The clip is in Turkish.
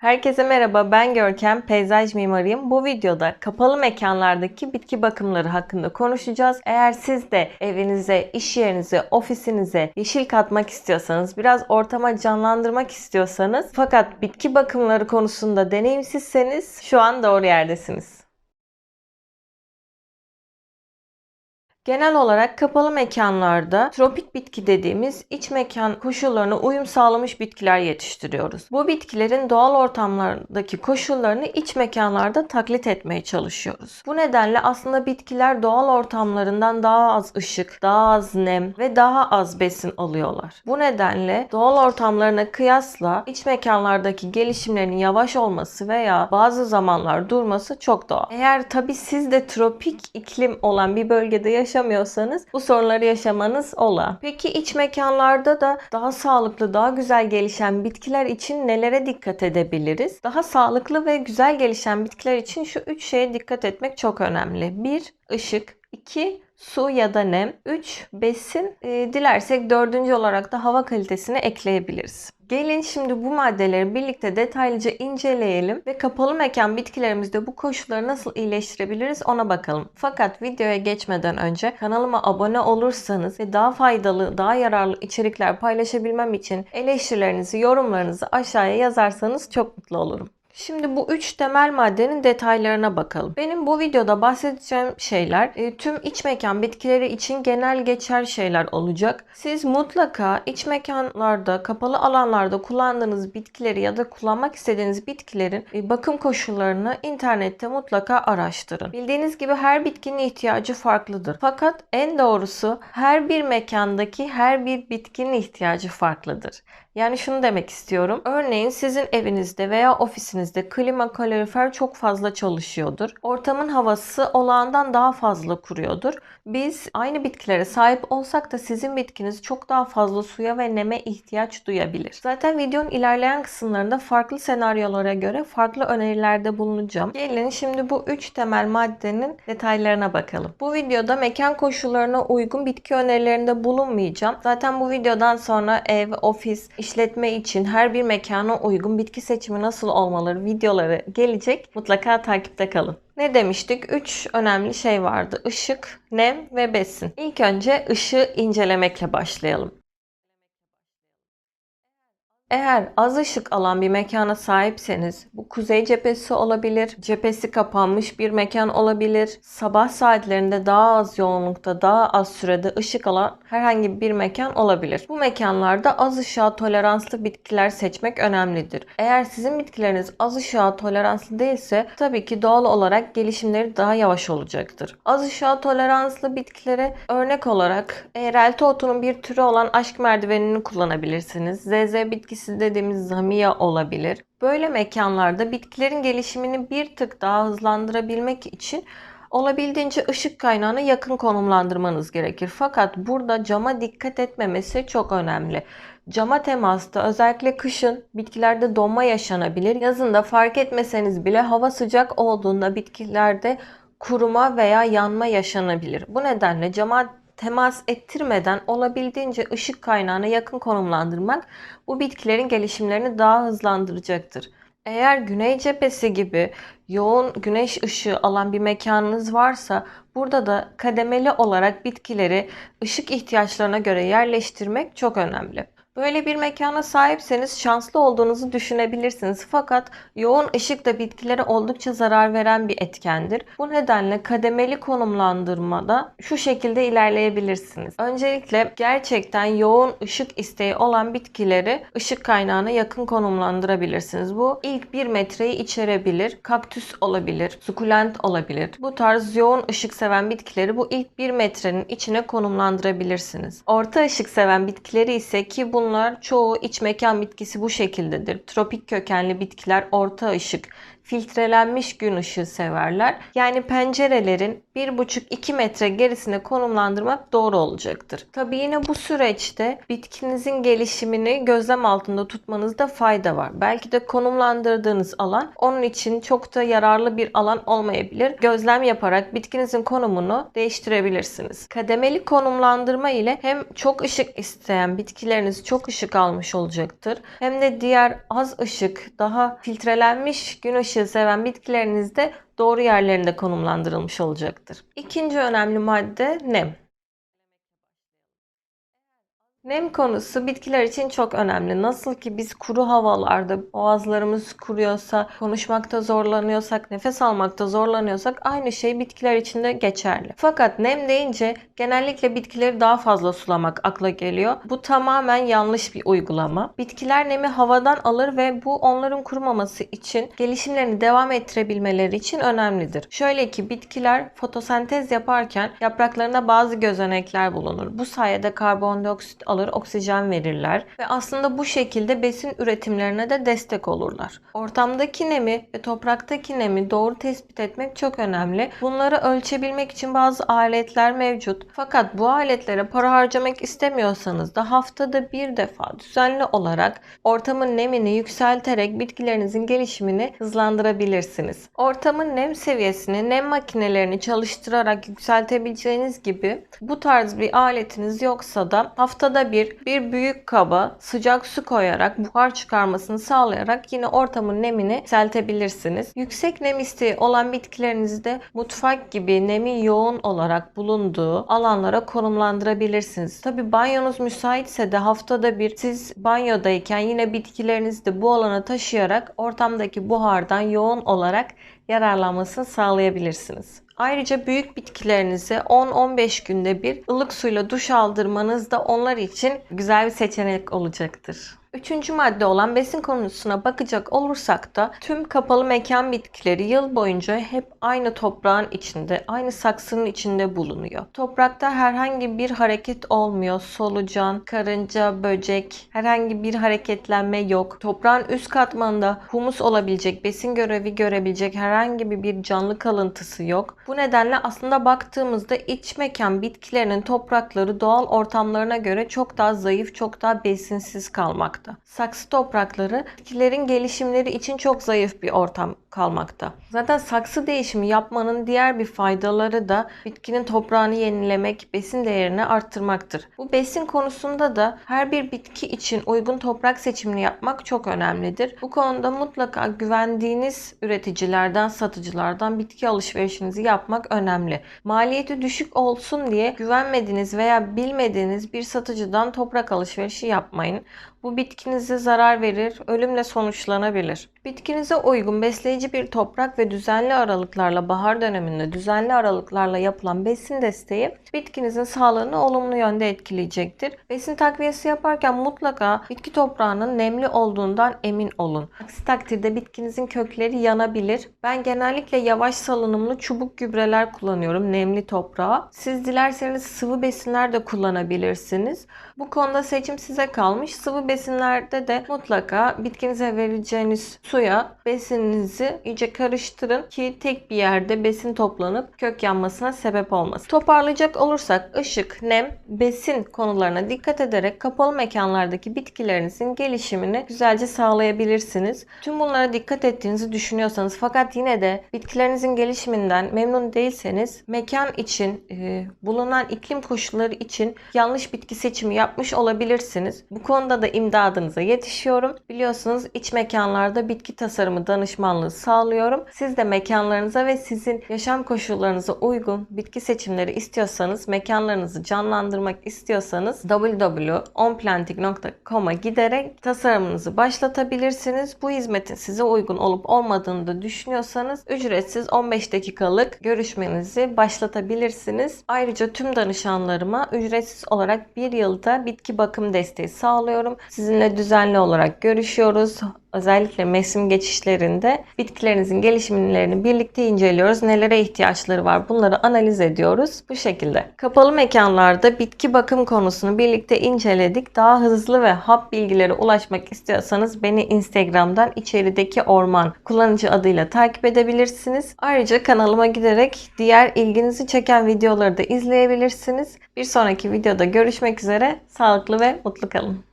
Herkese merhaba, ben Görkem, peyzaj mimarıyım. Bu videoda kapalı mekanlardaki bitki bakımları hakkında konuşacağız. Eğer siz de evinize, iş yerinize, ofisinize yeşil katmak istiyorsanız, biraz ortama canlandırmak istiyorsanız fakat bitki bakımları konusunda deneyimsizseniz şu an doğru yerdesiniz. Genel olarak kapalı mekanlarda tropik bitki dediğimiz iç mekan koşullarına uyum sağlamış bitkiler yetiştiriyoruz. Bu bitkilerin doğal ortamlardaki koşullarını iç mekanlarda taklit etmeye çalışıyoruz. Bu nedenle aslında bitkiler doğal ortamlarından daha az ışık, daha az nem ve daha az besin alıyorlar. Bu nedenle doğal ortamlarına kıyasla iç mekanlardaki gelişimlerinin yavaş olması veya bazı zamanlar durması çok doğal. Eğer tabi siz de tropik iklim olan bir bölgede yaşamıyorsanız bu sorunları yaşamanız ola. Peki iç mekanlarda da daha sağlıklı, daha güzel gelişen bitkiler için nelere dikkat edebiliriz? Daha sağlıklı ve güzel gelişen bitkiler için şu üç şeye dikkat etmek çok önemli. 1. ışık 2. Su ya da nem. 3. Besin. E, dilersek dördüncü olarak da hava kalitesini ekleyebiliriz. Gelin şimdi bu maddeleri birlikte detaylıca inceleyelim ve kapalı mekan bitkilerimizde bu koşulları nasıl iyileştirebiliriz ona bakalım. Fakat videoya geçmeden önce kanalıma abone olursanız ve daha faydalı, daha yararlı içerikler paylaşabilmem için eleştirilerinizi, yorumlarınızı aşağıya yazarsanız çok mutlu olurum. Şimdi bu üç temel maddenin detaylarına bakalım. Benim bu videoda bahsedeceğim şeyler e, tüm iç mekan bitkileri için genel geçer şeyler olacak. Siz mutlaka iç mekanlarda, kapalı alanlarda kullandığınız bitkileri ya da kullanmak istediğiniz bitkilerin e, bakım koşullarını internette mutlaka araştırın. Bildiğiniz gibi her bitkinin ihtiyacı farklıdır. Fakat en doğrusu her bir mekandaki her bir bitkinin ihtiyacı farklıdır. Yani şunu demek istiyorum. Örneğin sizin evinizde veya ofisinizde klima kalorifer çok fazla çalışıyordur. Ortamın havası olağandan daha fazla kuruyordur. Biz aynı bitkilere sahip olsak da sizin bitkiniz çok daha fazla suya ve neme ihtiyaç duyabilir. Zaten videonun ilerleyen kısımlarında farklı senaryolara göre farklı önerilerde bulunacağım. Gelin şimdi bu üç temel maddenin detaylarına bakalım. Bu videoda mekan koşullarına uygun bitki önerilerinde bulunmayacağım. Zaten bu videodan sonra ev, ofis, işletme için her bir mekana uygun bitki seçimi nasıl olmaları videoları gelecek. Mutlaka takipte kalın. Ne demiştik? 3 önemli şey vardı. Işık, nem ve besin. İlk önce ışığı incelemekle başlayalım. Eğer az ışık alan bir mekana sahipseniz bu kuzey cephesi olabilir, cephesi kapanmış bir mekan olabilir, sabah saatlerinde daha az yoğunlukta, daha az sürede ışık alan herhangi bir mekan olabilir. Bu mekanlarda az ışığa toleranslı bitkiler seçmek önemlidir. Eğer sizin bitkileriniz az ışığa toleranslı değilse tabii ki doğal olarak gelişimleri daha yavaş olacaktır. Az ışığa toleranslı bitkilere örnek olarak eğrelti otunun bir türü olan aşk merdivenini kullanabilirsiniz. ZZ bitkisi bitkisi dediğimiz zamiya olabilir. Böyle mekanlarda bitkilerin gelişimini bir tık daha hızlandırabilmek için olabildiğince ışık kaynağına yakın konumlandırmanız gerekir. Fakat burada cama dikkat etmemesi çok önemli. Cama temasta özellikle kışın bitkilerde donma yaşanabilir. Yazında fark etmeseniz bile hava sıcak olduğunda bitkilerde kuruma veya yanma yaşanabilir. Bu nedenle cama temas ettirmeden olabildiğince ışık kaynağına yakın konumlandırmak bu bitkilerin gelişimlerini daha hızlandıracaktır. Eğer güney cephesi gibi yoğun güneş ışığı alan bir mekanınız varsa burada da kademeli olarak bitkileri ışık ihtiyaçlarına göre yerleştirmek çok önemli. Böyle bir mekana sahipseniz şanslı olduğunuzu düşünebilirsiniz. Fakat yoğun ışık da bitkilere oldukça zarar veren bir etkendir. Bu nedenle kademeli konumlandırmada şu şekilde ilerleyebilirsiniz. Öncelikle gerçekten yoğun ışık isteği olan bitkileri ışık kaynağına yakın konumlandırabilirsiniz. Bu ilk 1 metreyi içerebilir. Kaktüs olabilir, sukulent olabilir. Bu tarz yoğun ışık seven bitkileri bu ilk 1 metrenin içine konumlandırabilirsiniz. Orta ışık seven bitkileri ise ki bunlar Bunlar çoğu iç mekan bitkisi bu şekildedir. Tropik kökenli bitkiler orta ışık, filtrelenmiş gün ışığı severler. Yani pencerelerin 1,5-2 metre gerisine konumlandırmak doğru olacaktır. Tabii yine bu süreçte bitkinizin gelişimini gözlem altında tutmanızda fayda var. Belki de konumlandırdığınız alan onun için çok da yararlı bir alan olmayabilir. Gözlem yaparak bitkinizin konumunu değiştirebilirsiniz. Kademeli konumlandırma ile hem çok ışık isteyen bitkileriniz çok ışık almış olacaktır. Hem de diğer az ışık, daha filtrelenmiş gün ışığı seven bitkileriniz de doğru yerlerinde konumlandırılmış olacaktır. İkinci önemli madde nem. Nem konusu bitkiler için çok önemli. Nasıl ki biz kuru havalarda boğazlarımız kuruyorsa, konuşmakta zorlanıyorsak, nefes almakta zorlanıyorsak aynı şey bitkiler için de geçerli. Fakat nem deyince genellikle bitkileri daha fazla sulamak akla geliyor. Bu tamamen yanlış bir uygulama. Bitkiler nemi havadan alır ve bu onların kurumaması için, gelişimlerini devam ettirebilmeleri için önemlidir. Şöyle ki bitkiler fotosentez yaparken yapraklarında bazı gözenekler bulunur. Bu sayede karbondioksit alır, oksijen verirler ve aslında bu şekilde besin üretimlerine de destek olurlar. Ortamdaki nemi ve topraktaki nemi doğru tespit etmek çok önemli. Bunları ölçebilmek için bazı aletler mevcut. Fakat bu aletlere para harcamak istemiyorsanız da haftada bir defa düzenli olarak ortamın nemini yükselterek bitkilerinizin gelişimini hızlandırabilirsiniz. Ortamın nem seviyesini nem makinelerini çalıştırarak yükseltebileceğiniz gibi bu tarz bir aletiniz yoksa da haftada bir bir büyük kaba sıcak su koyarak buhar çıkarmasını sağlayarak yine ortamın nemini yükseltebilirsiniz. Yüksek nem isteği olan bitkilerinizi de mutfak gibi nemi yoğun olarak bulunduğu alanlara konumlandırabilirsiniz. Tabi banyonuz müsaitse de haftada bir siz banyodayken yine bitkilerinizi de bu alana taşıyarak ortamdaki buhardan yoğun olarak yararlanmasını sağlayabilirsiniz. Ayrıca büyük bitkilerinizi 10-15 günde bir ılık suyla duş aldırmanız da onlar için güzel bir seçenek olacaktır. Üçüncü madde olan besin konusuna bakacak olursak da tüm kapalı mekan bitkileri yıl boyunca hep aynı toprağın içinde, aynı saksının içinde bulunuyor. Toprakta herhangi bir hareket olmuyor. Solucan, karınca, böcek, herhangi bir hareketlenme yok. Toprağın üst katmanında humus olabilecek, besin görevi görebilecek herhangi bir canlı kalıntısı yok. Bu nedenle aslında baktığımızda iç mekan bitkilerinin toprakları doğal ortamlarına göre çok daha zayıf, çok daha besinsiz kalmakta kalmakta. Saksı toprakları bitkilerin gelişimleri için çok zayıf bir ortam kalmakta. Zaten saksı değişimi yapmanın diğer bir faydaları da bitkinin toprağını yenilemek, besin değerini arttırmaktır. Bu besin konusunda da her bir bitki için uygun toprak seçimini yapmak çok önemlidir. Bu konuda mutlaka güvendiğiniz üreticilerden, satıcılardan bitki alışverişinizi yapmak önemli. Maliyeti düşük olsun diye güvenmediğiniz veya bilmediğiniz bir satıcıdan toprak alışverişi yapmayın. Bu bitkinize zarar verir, ölümle sonuçlanabilir. Bitkinize uygun besleyici bir toprak ve düzenli aralıklarla bahar döneminde düzenli aralıklarla yapılan besin desteği bitkinizin sağlığını olumlu yönde etkileyecektir. Besin takviyesi yaparken mutlaka bitki toprağının nemli olduğundan emin olun. Aksi takdirde bitkinizin kökleri yanabilir. Ben genellikle yavaş salınımlı çubuk gübreler kullanıyorum nemli toprağa. Siz dilerseniz sıvı besinler de kullanabilirsiniz. Bu konuda seçim size kalmış. Sıvı besinlerde de mutlaka bitkinize vereceğiniz suya besininizi iyice karıştırın ki tek bir yerde besin toplanıp kök yanmasına sebep olmasın. Toparlayacak olursak ışık, nem, besin konularına dikkat ederek kapalı mekanlardaki bitkilerinizin gelişimini güzelce sağlayabilirsiniz. Tüm bunlara dikkat ettiğinizi düşünüyorsanız fakat yine de bitkilerinizin gelişiminden memnun değilseniz mekan için e, bulunan iklim koşulları için yanlış bitki seçimi yapmış olabilirsiniz. Bu konuda da imdadınıza yetişiyorum. Biliyorsunuz iç mekanlarda bitki tasarımı danışmanlığı sağlıyorum. Siz de mekanlarınıza ve sizin yaşam koşullarınıza uygun bitki seçimleri istiyorsanız, mekanlarınızı canlandırmak istiyorsanız www.onplanting.com'a giderek tasarımınızı başlatabilirsiniz. Bu hizmetin size uygun olup olmadığını da düşünüyorsanız ücretsiz 15 dakikalık görüşmenizi başlatabilirsiniz. Ayrıca tüm danışanlarıma ücretsiz olarak bir yılda bitki bakım desteği sağlıyorum. Sizinle düzenli olarak görüşüyoruz. Özellikle mevsim geçişlerinde bitkilerinizin gelişimlerini birlikte inceliyoruz. Nelere ihtiyaçları var bunları analiz ediyoruz. Bu şekilde. Kapalı mekanlarda bitki bakım konusunu birlikte inceledik. Daha hızlı ve hap bilgilere ulaşmak istiyorsanız beni Instagram'dan içerideki orman kullanıcı adıyla takip edebilirsiniz. Ayrıca kanalıma giderek diğer ilginizi çeken videoları da izleyebilirsiniz. Bir sonraki videoda görüşmek üzere. Sağlıklı ve mutlu kalın.